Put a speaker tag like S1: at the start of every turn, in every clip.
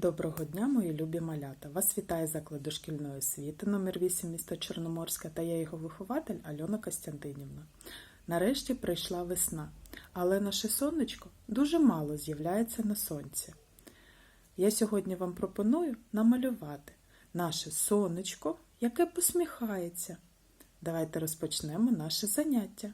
S1: Доброго дня, мої любі малята! Вас вітає заклад дошкільної освіти номер 8 міста Чорноморська та я його вихователь Альона Костянтинівна. Нарешті прийшла весна, але наше сонечко дуже мало з'являється на сонці. Я сьогодні вам пропоную намалювати наше сонечко, яке посміхається. Давайте розпочнемо наше заняття.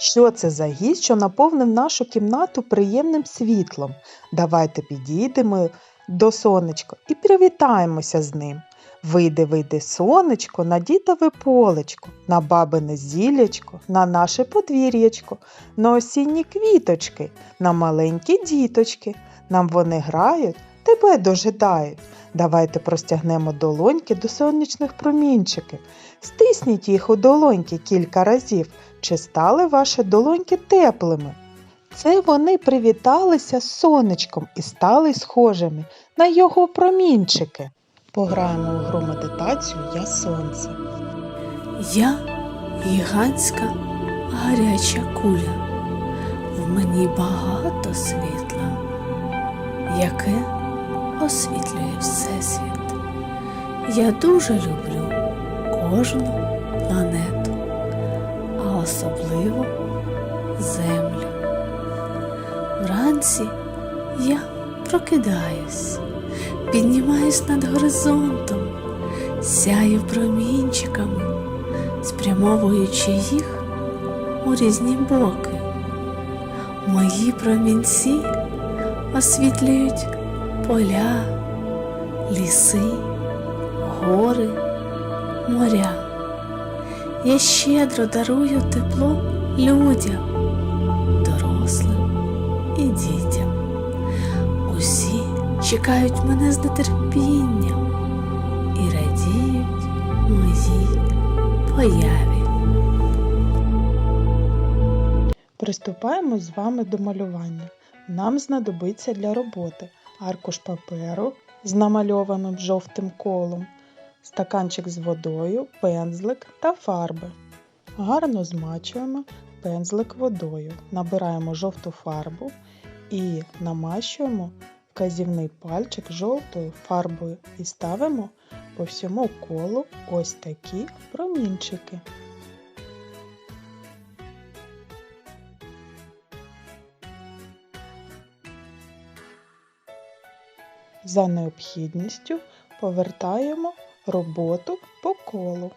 S2: Що це за гість, що наповнив нашу кімнату приємним світлом? Давайте підійдемо до сонечка і привітаємося з ним. Вийди, вийди, сонечко, на дітове полечко, на бабине зілячко, на наше подвір'ячко, на осінні квіточки, на маленькі діточки. Нам вони грають, тебе дожидають. Давайте простягнемо долоньки до сонячних промінчиків. Стисніть їх у долоньки кілька разів. Чи стали ваші долоньки теплими? Це вони привіталися з сонечком і стали схожими на його промінчики. Пограємо у гру медитацію Я сонце.
S3: Я гігантська гаряча куля. В мені багато світла, яке освітлює Всесвіт. Я дуже люблю кожну планету, особливо Землю. Вранці я прокидаюсь, піднімаюсь над горизонтом, сяю промінчиками, спрямовуючи їх у різні боки. Мої промінці освітлюють поля, ліси, гори, моря. Я щедро дарую тепло людям, дорослим і дітям. Усі чекають мене з нетерпінням і радіють моїй появі.
S2: Приступаємо з вами до малювання. Нам знадобиться для роботи аркуш паперу з намальованим жовтим колом, стаканчик з водою, пензлик та фарби. Гарно змачуємо пензлик водою, набираємо жовту фарбу і намащуємо вказівний пальчик жовтою фарбою і ставимо по всьому колу ось такі промінчики. За необхідністю повертаємо роботу по колу.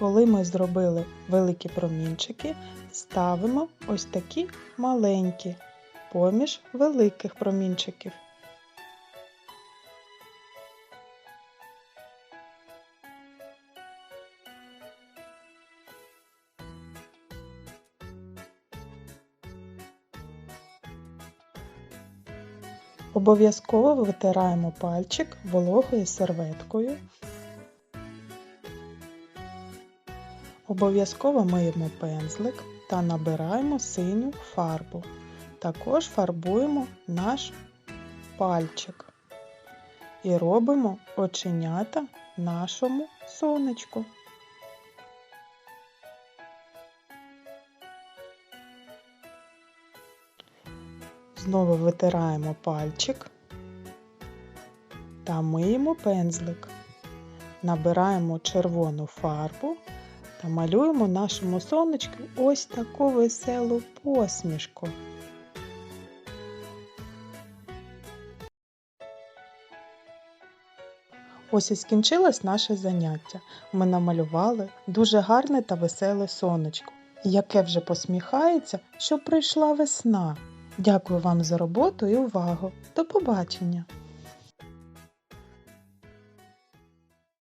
S2: Коли ми зробили великі промінчики, ставимо ось такі маленькі поміж великих промінчиків. Обов'язково витираємо пальчик вологою серветкою. Обов'язково миємо пензлик та набираємо синю фарбу. Також фарбуємо наш пальчик і робимо оченята нашому сонечку. Знову витираємо пальчик та миємо пензлик. Набираємо червону фарбу та малюємо нашому сонечку ось таку веселу посмішку. Ось і скінчилось наше заняття. Ми намалювали дуже гарне та веселе сонечко, яке вже посміхається, що прийшла весна. Дякую вам за роботу і увагу. До побачення!